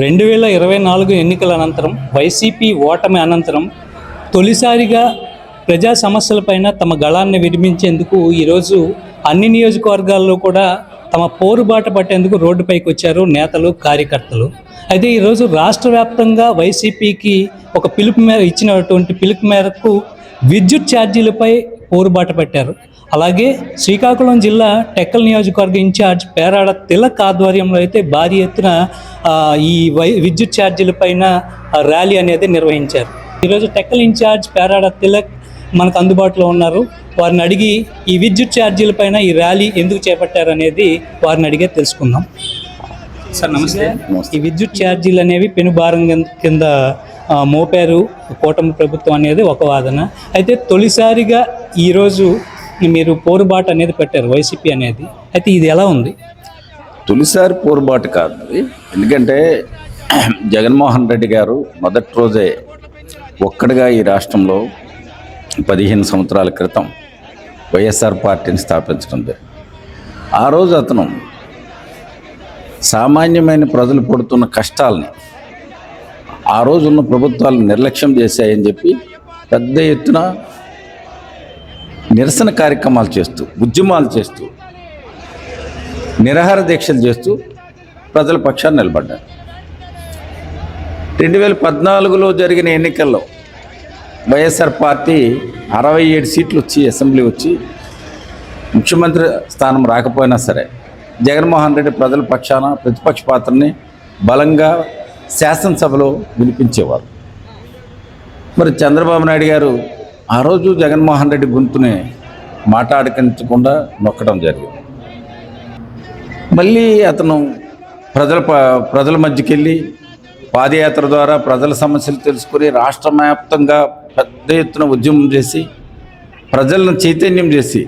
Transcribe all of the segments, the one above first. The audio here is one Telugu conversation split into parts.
రెండు వేల ఇరవై నాలుగు ఎన్నికల అనంతరం వైసీపీ ఓటమి అనంతరం తొలిసారిగా ప్రజా సమస్యలపైన తమ గళాన్ని విరమించేందుకు ఈరోజు అన్ని నియోజకవర్గాల్లో కూడా తమ పోరుబాట పట్టేందుకు రోడ్డుపైకి వచ్చారు నేతలు కార్యకర్తలు. అయితే ఈరోజు రాష్ట్ర వ్యాప్తంగా వైసీపీకి ఒక పిలుపు మేర ఇచ్చినటువంటి పిలుపు మేరకు విద్యుత్ ఛార్జీలపై పోరుబాట పట్టారు. అలాగే శ్రీకాకుళం జిల్లా టెక్కల్ నియోజకవర్గ ఇన్ఛార్జ్ పేరాడ తిలక్ ఆధ్వర్యంలో అయితే భారీ ఎత్తున ఈ వై విద్యుత్ ఛార్జీల పైన ఆ, ర్యాలీ అనేది నిర్వహించారు. ఈరోజు టెక్కల్ ఇన్ఛార్జ్ పేరాడ తిలక్ మనకు అందుబాటులో ఉన్నారు. వారిని అడిగి ఈ విద్యుత్ ఛార్జీల పైన ఈ ర్యాలీ ఎందుకు చేపట్టారు అనేది వారిని అడిగే తెలుసుకుందాం. సార్ నమస్తే. ఈ విద్యుత్ ఛార్జీలు అనేవి పెనుభారం కింద- కింద మోపారు కూటమి ప్రభుత్వం అనేది ఒక వాదన. అయితే తొలిసారిగా ఈరోజు మీరు పోరుబాట అనేది పెట్టారు వైసీపీ అనేది. అయితే ఇది ఎలా ఉంది? తొలిసారి పోరుబాటు కాదు ఎందుకంటే జగన్మోహన్ రెడ్డి గారు మొదటి రోజే ఒక్కడిగా ఈ రాష్ట్రంలో పదిహేను సంవత్సరాల క్రితం వైఎస్ఆర్ పార్టీని స్థాపించడం జరిగింది. ఆ రోజు అతను సామాన్యమైన ప్రజలు పడుతున్న కష్టాలని ఆ రోజున్న ప్రభుత్వాలు నిర్లక్ష్యం చేశాయని చెప్పి పెద్ద ఎత్తున నిరసన కార్యక్రమాలు చేస్తూ ఉద్యమాలు చేస్తూ నిరాహార దీక్షలు చేస్తూ ప్రజల పక్షాన్ని నిలబడ్డారు. రెండు వేల పద్నాలుగులో జరిగిన ఎన్నికల్లో వైఎస్ఆర్ పార్టీ అరవై ఏడు సీట్లు వచ్చి అసెంబ్లీ వచ్చి ముఖ్యమంత్రి స్థానం రాకపోయినా సరే జగన్మోహన్ రెడ్డి ప్రజల పక్షాన ప్రతిపక్ష పాత్రని బలంగా శాసనసభలో వినిపించేవారు. మరి చంద్రబాబు నాయుడు గారు ఆ రోజు జగన్మోహన్ రెడ్డి గొంతుని మాట్లాడకించకుండా నొక్కడం జరిగింది. మళ్ళీ అతను ప్రజల ప్రజల మధ్యకి వెళ్ళి పాదయాత్ర ద్వారా ప్రజల సమస్యలు తెలుసుకొని రాష్ట్ర వ్యాప్తంగా పెద్ద ఎత్తున ఉద్యమం చేసి ప్రజలను చైతన్యం చేసి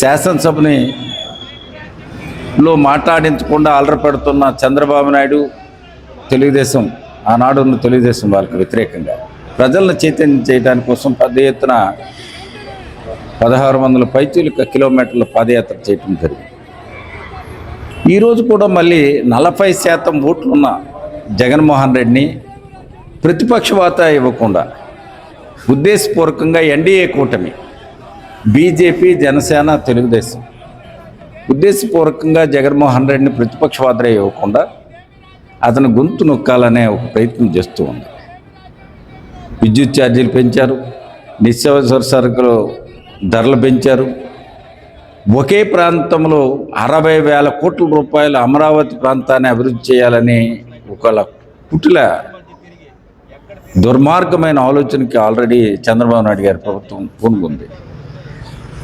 శాసనసభని లో మాట్లాడించకుండా అలరపెడుతున్న చంద్రబాబు నాయుడు తెలుగుదేశం ఆనాడున్న తెలుగుదేశం వాళ్ళకి వ్యతిరేకంగా. ప్రజలను చైతన్యం చేయడానికి కోసం పెద్ద ఎత్తున పదహారు వందల పైచీలు కిలోమీటర్ల పాదయాత్ర చేయటం జరిగింది. ఈరోజు కూడా మళ్ళీ నలభై శాతం ఓట్లున్న జగన్మోహన్ రెడ్డిని ప్రతిపక్ష వాత ఇవ్వకుండా ఉద్దేశపూర్వకంగా ఎన్డీఏ కూటమి బీజేపీ జనసేన తెలుగుదేశం ఉద్దేశపూర్వకంగా జగన్మోహన్ రెడ్డిని ప్రతిపక్షవాత ఇవ్వకుండా అతను గొంతు నొక్కాలనే ఒక ప్రయత్నం చేస్తూ ఉంది. విద్యుత్ ఛార్జీలు పెంచారు నిత్యావసర సరుకులు ధరలు పెంచారు. ఒకే ప్రాంతంలో అరవై వేల కోట్ల రూపాయలు అమరావతి ప్రాంతాన్ని అభివృద్ధి చేయాలని ఒక కుటుల దుర్మార్గమైన ఆలోచనకి ఆల్రెడీ చంద్రబాబు నాయుడు గారి ప్రభుత్వం పూనుకుంది.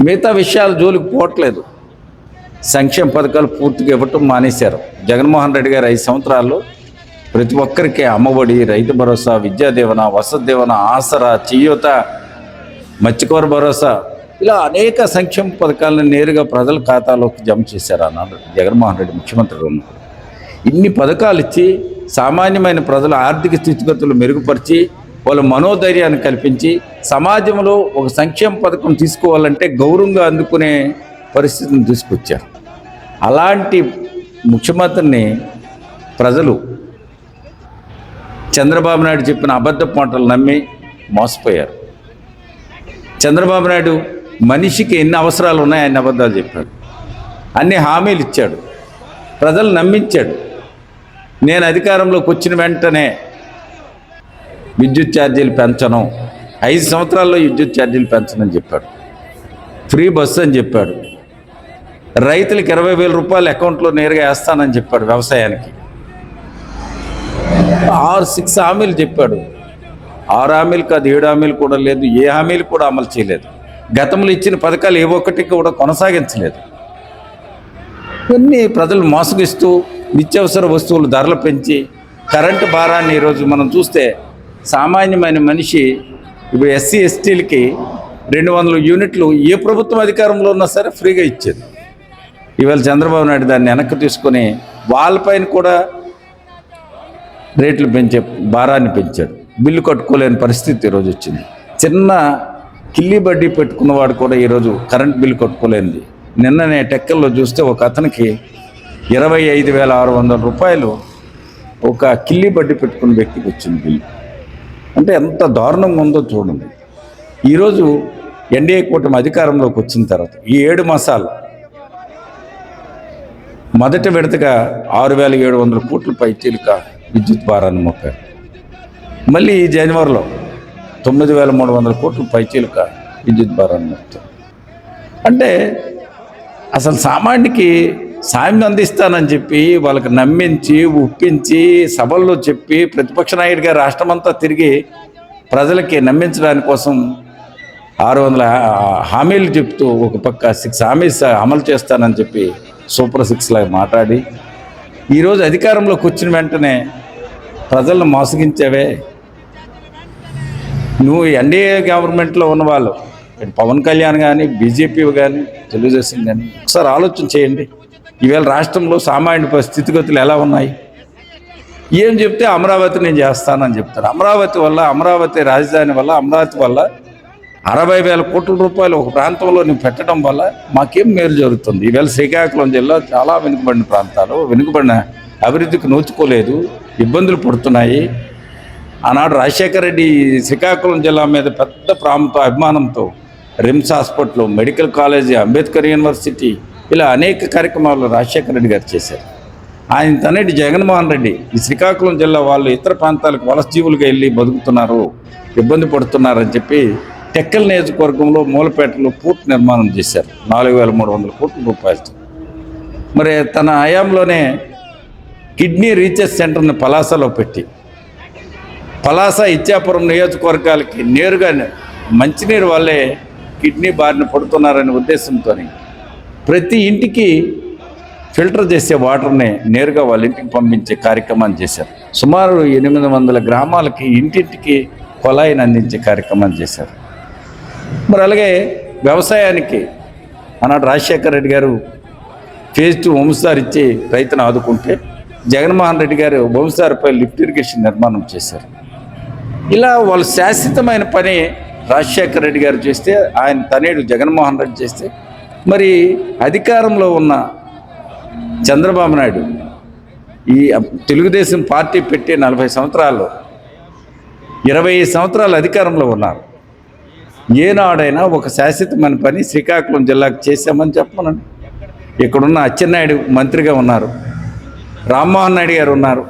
మిగతా విషయాలు జోలికి పోవట్లేదు. సంక్షేమ పథకాలు పూర్తిగా ఇవ్వటం మానేశారు. జగన్మోహన్ రెడ్డి గారు ఐదు సంవత్సరాల్లో ప్రతి ఒక్కరికి అమ్మఒడి రైతు భరోసా విద్యా దీవెన వసతి దీవెన ఆసరా చేయూత మత్స్యకూర భరోసా. ఇలా అనేక సంక్షేమ పథకాలను నేరుగా ప్రజల ఖాతాలోకి జమ చేశారు అన్నాడు జగన్మోహన్ రెడ్డి ముఖ్యమంత్రిగా ఉన్నప్పుడు. ఇన్ని పథకాలు ఇచ్చి సామాన్యమైన ప్రజల ఆర్థిక స్థితిగతులు మెరుగుపరిచి వాళ్ళ మనోధైర్యాన్ని కల్పించి సమాజంలో ఒక సంక్షేమ పథకం తీసుకోవాలంటే గౌరవంగా అందుకునే పరిస్థితిని తీసుకొచ్చారు. అలాంటి ముఖ్యమంత్రిని ప్రజలు చంద్రబాబు నాయుడు చెప్పిన అబద్ధ మాటలు నమ్మి మోసపోయారు. చంద్రబాబు నాయుడు మనిషికి ఎన్ని అవసరాలు ఉన్నాయో ఆయన అబద్ధాలు చెప్పాడు. అన్ని హామీలు ఇచ్చాడు. ప్రజలు నమ్మించాడు. నేను అధికారంలోకి వచ్చిన వెంటనే విద్యుత్ ఛార్జీలు పెంచను. ఐదు సంవత్సరాల్లో విద్యుత్ ఛార్జీలు పెంచనని చెప్పాడు. ఫ్రీ బస్సు అని చెప్పాడు. రైతులకు ఇరవై వేల రూపాయలు అకౌంట్లో నేరుగా వేస్తానని చెప్పాడు వ్యవసాయానికి. ఆరు సిక్స్ హామీలు చెప్పాడు. ఆరు హామీలు కాదు ఏడు హామీలు కూడా లేదు ఏ హామీలు కూడా అమలు చేయలేదు. గతంలో ఇచ్చిన పథకాలు ఏ ఒక్కటి కూడా కొనసాగించలేదు. కొన్ని ప్రజలు మోసగిస్తూ నిత్యావసర వస్తువులు ధరలు పెంచి కరెంటు భారాన్ని ఈరోజు మనం చూస్తే సామాన్యమైన మనిషి ఇప్పుడు ఎస్సీ ఎస్టీలకి రెండు వందల యూనిట్లు ఏ ప్రభుత్వం అధికారంలో ఉన్నా సరే ఫ్రీగా ఇచ్చేది. ఇవాళ చంద్రబాబు నాయుడు దాన్ని వెనక్కి తీసుకొని వాళ్ళపైన కూడా రేట్లు పెంచే భారాన్ని పెంచాడు. బిల్లు కట్టుకోలేని పరిస్థితి ఈరోజు వచ్చింది. చిన్న కిల్లి బడ్డీ పెట్టుకున్నవాడు కూడా ఈరోజు కరెంట్ బిల్లు కట్టుకోలేనిది. నిన్ననే టెక్కల్లో చూస్తే ఒక అతనికి ఇరవై ఐదు వేల ఆరు వందల రూపాయలు ఒక కిల్లి బడ్డి పెట్టుకున్న వ్యక్తికి వచ్చింది బిల్లు. అంటే ఎంత దారుణంగా ఉందో చూడండి. ఈరోజు ఎన్డీఏ కూటమి అధికారంలోకి వచ్చిన తర్వాత ఈ ఏడు మాసాలు మొదటి విడతగా ఆరు వేల ఏడు వందల కోట్ల పైచీలిక విద్యుత్ భారాన్ని మోపారు. మళ్ళీ ఈ జనవరిలో తొమ్మిది వేల మూడు వందల కోట్లు పైచీలుక విద్యుత్ భారాన్ని మోపుతారు. అంటే అసలు సామాన్యుడికి సాయం అందిస్తానని చెప్పి వాళ్ళకి నమ్మించి ఒప్పించి సభల్లో చెప్పి ప్రతిపక్ష నాయుడిగా రాష్ట్రమంతా తిరిగి ప్రజలకి నమ్మించడానికి కోసం ఆరు వందల హామీలు చెప్తూ ఒక పక్క సిక్స్ హామీస్ అమలు చేస్తానని చెప్పి సూపర్ సిక్స్ లాగా మాట్లాడి ఈరోజు అధికారంలోకి వచ్చిన వెంటనే ప్రజలను మోసగించావే. నువ్వు ఎన్డీఏ గవర్నమెంట్లో ఉన్నవాళ్ళు పవన్ కళ్యాణ్ కానీ బీజేపీ కానీ తెలుగుదేశం కానీ ఒకసారి ఆలోచన చేయండి. ఈవేళ రాష్ట్రంలో సామాన్య స్థితిగతులు ఎలా ఉన్నాయి? ఏం చెప్తే అమరావతి నేను చేస్తానని చెప్తాను అమరావతి వల్ల అమరావతి రాజధాని వల్ల అమరావతి వల్ల అరవై వేల కోట్ల రూపాయలు ఒక ప్రాంతంలో నువ్వు పెట్టడం వల్ల మాకేం మేలు జరుగుతుంది? ఈవేళ శ్రీకాకుళం జిల్లా చాలా వెనుకబడిన ప్రాంతాలు వెనుకబడిన అభివృద్ధికి నోచుకోలేదు ఇబ్బందులు పడుతున్నాయి. ఆనాడు రాజశేఖర రెడ్డి శ్రీకాకుళం జిల్లా మీద పెద్ద ప్రాముఖ అభిమానంతో RIMS hospital medical college Ambedkar university ఇలా అనేక కార్యక్రమాలు రాజశేఖర రెడ్డి గారు చేశారు. ఆయన తనటి జగన్మోహన్ రెడ్డి ఈ శ్రీకాకుళం జిల్లా వాళ్ళు ఇతర ప్రాంతాలకు వలస జీవులుగా వెళ్ళి బతుకుతున్నారు ఇబ్బంది పడుతున్నారని చెప్పి టెక్కల్ నియోజకవర్గంలో మూలపేటలో పూర్తి నిర్మాణం చేశారు. నాలుగు వేల మూడు వందల కోట్ల రూపాయలతో. మరి తన హయాంలోనే కిడ్నీ రీసెర్చ్ సెంటర్ని పలాసలో పెట్టి. పలాస ఇచ్చాపురం నియోజకవర్గాలకి నేరుగా మంచినీరు వల్లే కిడ్నీ బారిన పడుతున్నారనే ఉద్దేశంతో ప్రతి ఇంటికి ఫిల్టర్ చేసే వాటర్ని నేరుగా వాళ్ళ ఇంటికి పంపించే కార్యక్రమాన్ని చేశారు. సుమారు ఎనిమిది వందల గ్రామాలకి ఇంటింటికి కొలాయిని అందించే కార్యక్రమాన్ని చేశారు. మరి అలాగే వ్యవసాయానికి ఆనాడు రాజశేఖర రెడ్డి గారు ఫేజ్ టూ హోమ్స్టార్ ఇచ్చి రైతును ఆదుకుంటే జగన్మోహన్ రెడ్డి గారు భూమిసారిపై లిఫ్ట్ ఇరిగేషన్ నిర్మాణం చేశారు. ఇలా వాళ్ళు శాశ్వతమైన పని రాజశేఖర రెడ్డి గారు చేస్తే ఆయన తనేడు జగన్మోహన్ రెడ్డి చేస్తే మరి అధికారంలో ఉన్న చంద్రబాబు నాయుడు ఈ తెలుగుదేశం పార్టీ పెట్టి నలభై సంవత్సరాల్లో ఇరవై సంవత్సరాలు అధికారంలో ఉన్నారు. ఏనాడైనా ఒక శాశ్వతమైన పని శ్రీకాకుళం జిల్లాకు చేశామని చెప్పమనండి. ఇక్కడున్న అచ్చెన్నాయుడు మంత్రిగా ఉన్నారు. రామ్మోహన్ నాయుడు గారు ఉన్నారు.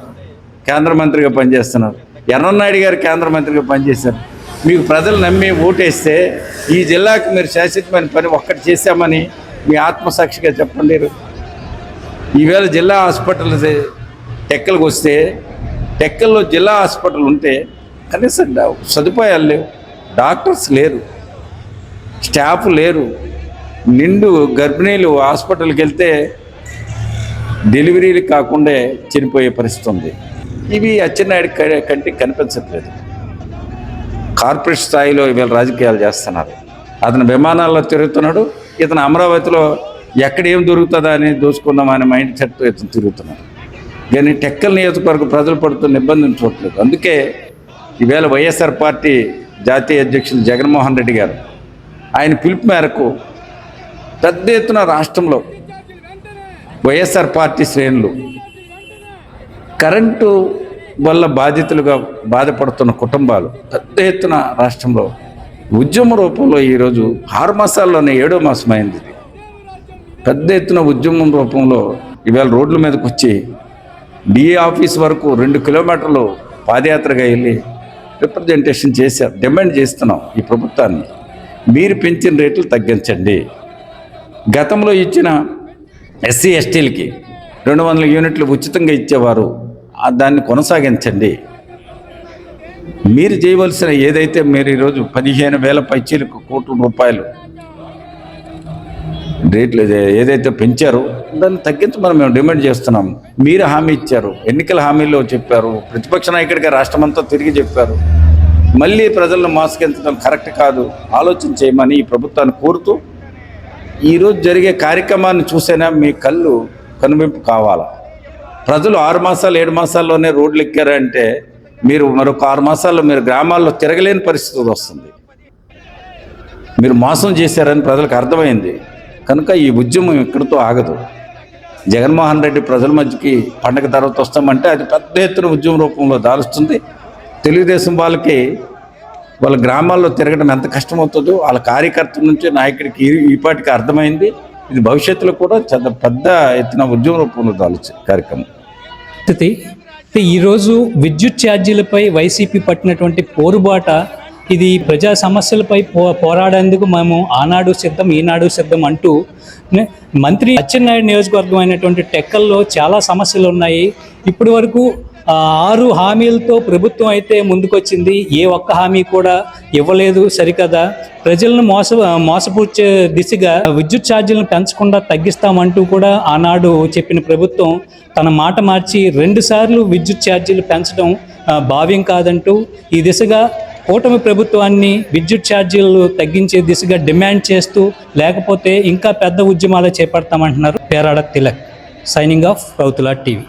కేంద్ర మంత్రిగా పనిచేస్తున్నారు. ఎర్రన్నాయుడు గారు కేంద్ర మంత్రిగా పనిచేశారు. మీకు ప్రజలు నమ్మి ఓటేస్తే ఈ జిల్లాకు మీరు శాశ్వతమైన పని ఒక్కటి చేశామని మీ ఆత్మసాక్షిగా చెప్పండి ఈవేళ జిల్లా హాస్పిటల్ టెక్కలకు వస్తే టెక్కల్లో జిల్లా హాస్పిటల్ ఉంటే కనీసం సదుపాయాలు లేవు. డాక్టర్స్ లేరు. స్టాఫ్ లేరు. నిండు గర్భిణీలు హాస్పిటల్కి వెళ్తే డెలివరీలు కాకుండా చనిపోయే పరిస్థితి ఉంది. ఇవి అచ్చెన్నాయుడు క- కంటికి కనిపించట్లేదు. కార్పొరేట్ స్థాయిలో వీళ్ళ రాజకీయాలు చేస్తున్నారు. అతను విమానాల్లో తిరుగుతున్నాడు ఇతను అమరావతిలో ఎక్కడ ఏం దొరుకుతుందా అని దోచుకుందామని మైండ్ సెట్తో ఇతను తిరుగుతున్నాడు. కానీ టెక్కల నియోజకవర్గ ప్రజలు పడుతున్న ఇబ్బందిని చూడలేదు అందుకే ఈవేళ వైఎస్ఆర్ పార్టీ జాతీయ అధ్యక్షులు జగన్మోహన్ రెడ్డి గారు ఆయన పిలుపు మేరకు పెద్ద ఎత్తున రాష్ట్రంలో వైఎస్ఆర్ పార్టీ శ్రేణులు. కరెంటు వల్ల బాధితులుగా బాధపడుతున్న కుటుంబాలు పెద్ద ఎత్తున రాష్ట్రంలో ఉద్యమ రూపంలో ఈరోజు ఆరు మాసాల్లోనే ఏడో మాసమైంది. ఇది పెద్ద ఎత్తున ఉద్యమం రూపంలో ఇవాళ రోడ్ల మీదకి వచ్చి డిఏ ఆఫీస్ వరకు రెండు కిలోమీటర్లు పాదయాత్రగా వెళ్ళి రిప్రజెంటేషన్ చేశారు డిమాండ్ చేస్తున్నాం ఈ ప్రభుత్వాన్ని. మీరు పెంచిన రేట్లు తగ్గించండి. గతంలో ఇచ్చిన ఎస్సీ ఎస్టీలకి రెండు వందల యూనిట్లు ఉచితంగా ఇచ్చేవారు. దాన్ని కొనసాగించండి. మీరు చేయవలసిన ఏదైతే మీరు ఈరోజు పదిహేను వేల పైచీలకు కోట్ల రూపాయలు రేట్లు ఏదైతే పెంచారో దాన్ని తగ్గించమని మేము డిమాండ్ చేస్తున్నాం. మీరు హామీ ఇచ్చారు. ఎన్నికల హామీలో చెప్పారు. ప్రతిపక్ష నాయకుడిగా రాష్ట్రమంతా తిరిగి చెప్పారు. మళ్ళీ ప్రజలను మోసగించడం కరెక్ట్ కాదు. ఆలోచన చేయమని ఈ ప్రభుత్వాన్ని కోరుతూ ఈరోజు జరిగే కార్యక్రమాన్ని చూసైనా? మీ కళ్ళు కనువింపు కావాలా? ప్రజలు ఆరు మాసాలు ఏడు మాసాల్లోనే రోడ్లు ఎక్కారంటే మీరు మరొక ఆరు మాసాల్లో మీరు గ్రామాల్లో తిరగలేని పరిస్థితి వస్తుంది. మీరు మోసం చేశారని ప్రజలకు అర్థమైంది. కనుక ఈ ఉద్యమం ఇక్కడితో ఆగదు. జగన్మోహన్ రెడ్డి ప్రజల మధ్యకి పండగ తర్వాత వస్తామంటే అది పెద్ద ఎత్తున ఉద్యమ రూపంలో దారుస్తుంది తెలుగుదేశం వాళ్ళకి వాళ్ళ గ్రామాల్లో తిరగడం ఎంత కష్టమవుతుందో వాళ్ళ కార్యకర్తల నుంచి నాయకుడికి ఈపాటికి అర్థమైంది. ఇది భవిష్యత్తులో కూడా చాలా పెద్ద ఎత్తున ఉద్యమ రూపంలో దాల్చే కార్యక్రమం ఈరోజు విద్యుత్ ఛార్జీలపై వైసీపీ పట్టినటువంటి పోరుబాట ఇది ప్రజా సమస్యలపై పో పోరాడేందుకు మేము ఆనాడు సిద్ధం ఈనాడు సిద్ధం అంటూ మంత్రి అచ్చెన్నాయుడు నియోజకవర్గం అయినటువంటి టెక్కల్లో చాలా సమస్యలు ఉన్నాయి. ఇప్పటి వరకు ఆరు హామీలతో ప్రభుత్వం అయితే ముందుకొచ్చింది. ఏ ఒక్క హామీ కూడా ఇవ్వలేదు సరికదా. ప్రజలను మోస మోసపూర్చే దిశగా విద్యుత్ ఛార్జీలను పెంచకుండా తగ్గిస్తామంటూ కూడా ఆనాడు చెప్పిన ప్రభుత్వం తన మాట మార్చి రెండుసార్లు విద్యుత్ ఛార్జీలు పెంచడం భావ్యం కాదంటూ ఈ దిశగా కూటమి ప్రభుత్వాన్ని విద్యుత్ ఛార్జీలు తగ్గించే దిశగా డిమాండ్ చేస్తూ లేకపోతే ఇంకా పెద్ద ఉద్యమాలు చేపడతామంటున్నారు. Perada Tilak signing off Rowthula TV.